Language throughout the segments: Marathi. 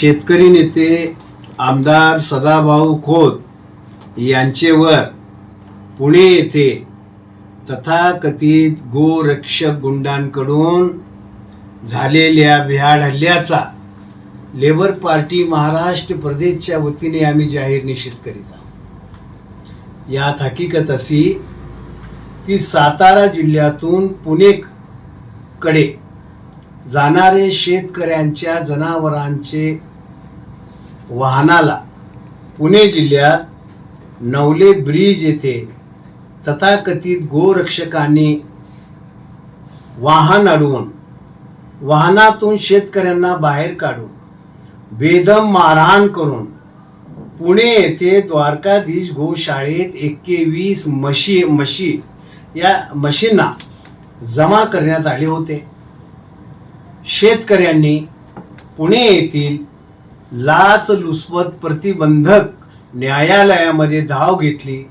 शेतकरी नेते आमदार सदाभाऊ खोत यांचेवर पुणे येथे तथाकथित गोरक्षक गुंडांकडून झालेल्या भ्याड हल्ल्याचा लेबर पार्टी महाराष्ट्र प्रदेशच्या वतीने आम्ही जाहीर निषेध करीत आहोत. यात हकीकत अशी की सातारा जिल्ह्यातून पुणेकडे जाणारे शेतकऱ्यांच्या जनावरांचे वाहनाला. पुणे जिल्ह्यात नवले ब्रिज येथे तथाकथित गोरक्षकांनी वाहन अडवून वाहनातून शेतकऱ्यांना बाहेर काढून बेदम मारहाण करून पुणे येथे द्वारकाधीश गोशाळेत एकवीस म्हशी म्हशी या म्हशींना जमा करण्यात आले होते. शेतकऱ्यांनी पुणे येथील लाचलुचपत प्रतिबंधक न्यायालयामध्ये धाव घेतली.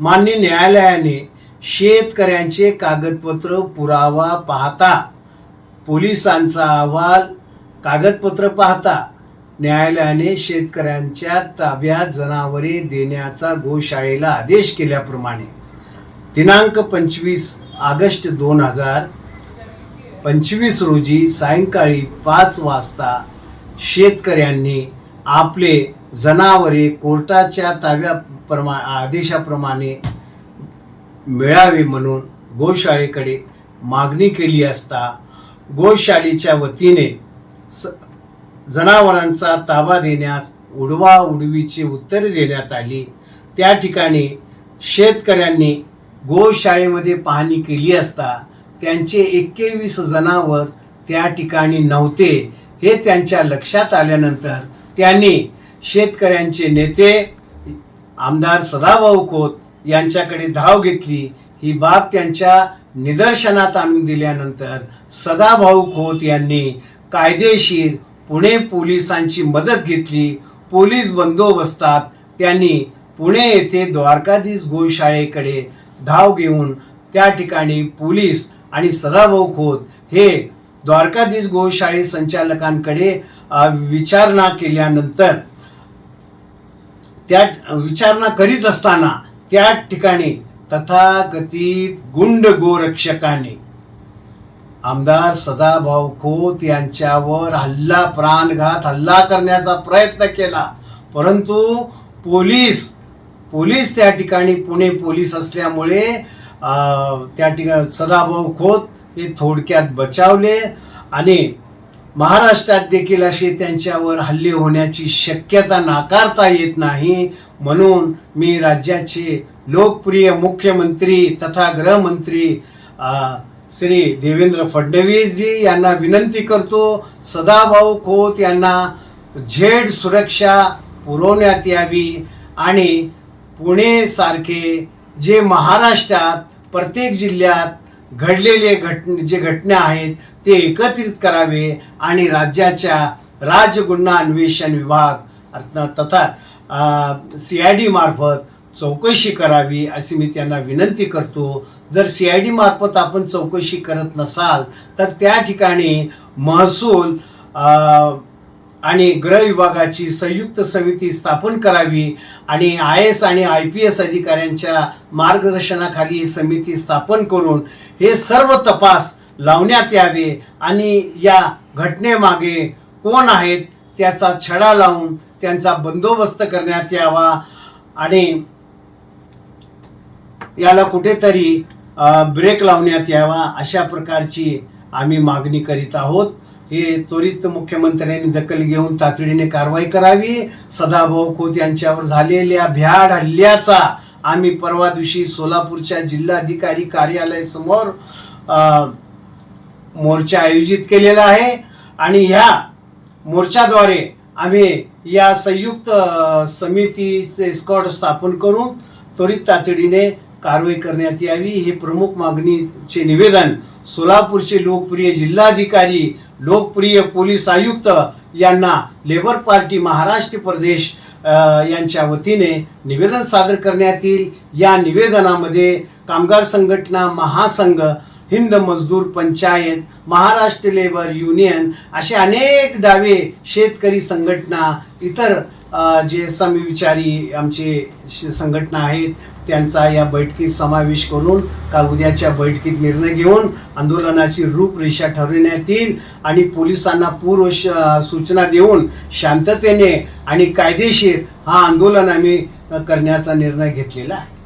मान्य न्यायालयाने शेतकऱ्यांचे कागदपत्र पुरावा पाहता पोलिसांचा अहवाल कागदपत्र पाहता न्यायालयाने शेतकऱ्यांच्या ताब्यात जनावरे देण्याचा गोशाळेला आदेश केल्याप्रमाणे. दिनांक पंचवीस ऑगस्ट दोन हजार पंचवीस रोजी सायंकाळी पाच वाजता शेतकऱ्यांनी आपले जनावरे कोर्टाच्या ताब्याप्रमा आदेशाप्रमाणे मिळावे म्हणून गोशाळेकडे मागणी केली असता गोशाळेच्या वतीने स जनावरांचा ताबा देण्यास उडवा उडवीची उत्तरे देण्यात आली. त्या ठिकाणी शेतकऱ्यांनी गोशाळेमध्ये पाहणी केली असता त्यांचे एकेवीस जनावर त्या ठिकाणी नव्हते. हे त्यांच्या लक्षात आल्यानंतर त्यांनी शेतकऱ्यांचे नेते आमदार सदाभाऊ खोत यांच्याकडे धाव घेतली. ही बाब त्यांच्या निदर्शनात आणून दिल्यानंतर सदाभाऊ खोत यांनी कायदेशीर पुणे पोलिसांची मदत घेतली. पोलीस बंदोबस्तात त्यांनी पुणे येथे द्वारकाधीश गोशाळेकडे धाव घेऊन त्या ठिकाणी पोलीस आणि सदाभाऊ खोत हे द्वारकाधीश गोशाळे संचालकांकडे विचारणा केल्यानंतर त्या विचारणा करीत असताना त्या ठिकाणी तथाकथित गुंड गोरक्षकाने आमदार सदाभाऊ खोत यांच्यावर हल्ला प्राणघात हल्ला करण्याचा प्रयत्न केला. परंतु पोलीस पोलीस त्या ठिकाणी पुणे पोलीस असल्यामुळे अं, त्या ठिकाणी सदाभाऊ खोत हे थोडक्यात बचावले आणि महाराष्ट्रात देखील असे त्यांच्यावर हल्ले होण्याची शक्यता नाकारता येत नाही म्हणून मी राज्याचे लोकप्रिय मुख्यमंत्री तथा गृहमंत्री श्री देवेंद्र फडणवीसजी यांना विनंती करतो सदाभाऊ खोत यांना झेड सुरक्षा पुरवण्यात यावी आणि पुणेसारखे जे महाराष्ट्रात प्रत्येक जिल्ह्यात घडलेले घट जे घटना आहेत ते एकत्रित करावे आणि राज्याच्या राज्य गुन्हा अन्वेषण विभाग अर्थात तथा सी आय डी मार्फत चौकशी करावी अशी मी त्यांना विनंती करतो. जर सी आय डी मार्फत आपण चौकशी करत नसाल तर त्या ठिकाणी महसूल आणि गृह विभागाची संयुक्त समिती स्थापन करावी आणि आय एस आणि आय पी एस अधिकाऱ्यांच्या मार्गदर्शनाखाली ही समिती स्थापन करून हे सर्व तपास लावण्यात यावे आणि या घटनेमागे कोण आहेत त्याचा छडा लावून त्यांचा बंदोबस्त करण्यात यावा आणि याला कुठेतरी ब्रेक लावण्यात यावा अशा प्रकारची आम्ही मागणी करीत आहोत. हे त्वरित मुख्यमंत्र्यांनी दखल घेऊन तातडीने कारवाई करावी. सदाभाऊ खोत यांच्यावर झालेल्या भ्याड हल्ल्याचा आम्ही परवा दिवशी सोलापूरच्या जिल्हाधिकारी कार्यालयासमोर मोर्चा आयोजित केलेला आहे आणि ह्या मोर्चाद्वारे आम्ही या संयुक्त समितीचे स्कॉट स्थापन करून त्वरित तातडीने कारवाई करण्यात यावी. हे प्रमुख मागणीचे निवेदन सोलापूरचे लोकप्रिय जिल्हाधिकारी लोकप्रिय पोलीस आयुक्त यांना लेबर पार्टी महाराष्ट्र प्रदेश यांच्या वतीने निवेदन सादर करण्यात येईल. या निवेदनामध्ये कामगार संघटना महासंघ हिंद मजदूर पंचायत महाराष्ट्र लेबर युनियन असे अनेक डावे शेतकरी संघटना इतर जे समविचारी आमचे श- संघटना आहेत त्यांचा या बैठकीत समावेश करून का उद्याच्या बैठकीत निर्णय घेऊन आंदोलनाची रूपरेषा ठरविण्यात येईल आणि पोलिसांना पूर्व सूचना देऊन शांततेने आणि कायदेशीर हा आंदोलन आम्ही करण्याचा निर्णय घेतलेला आहे.